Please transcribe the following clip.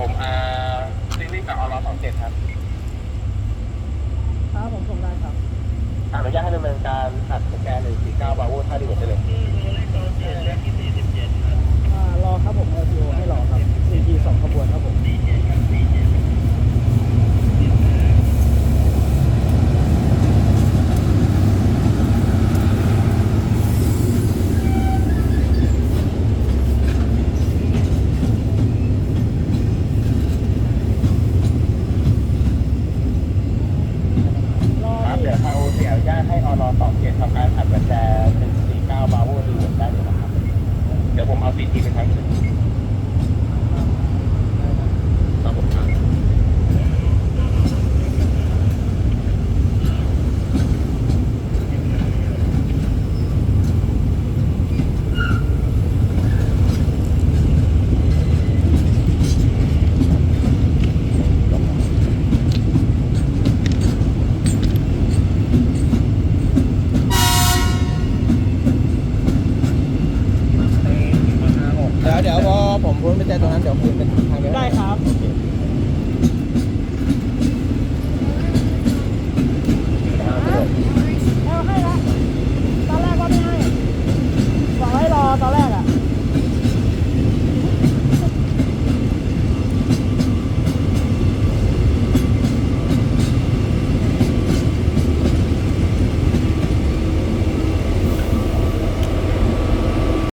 ผมอ่าซีรีส์กับออร์สองเจ็ดครับครับผมส่งได้ครับอนุญาตให้ดำเนินการอัดสแกนหนึ่งสี่เก้าบาโวท่าดีเวิร์ดได้เลย อ่ารอครับผมเอทีโอให้รอครับ CT สองขบวนครับผม รอ ครับ พี่ เดี๋ยวทางโอซีอนุ ญาตให้ออร์สองเกตทำการอัดสแกนหนึ่งสี่เก้าบาโวดีเวิร์ดได้เลยนะครับ เดี๋ยวผมเอาซีทีไปทั้งคืนครับผมครับ เดี๋ยวเดี๋ยวพอผมพ้นไปแจอตรงนั้นเดี๋ยวคืนเป็นทางเดียวได้ครับ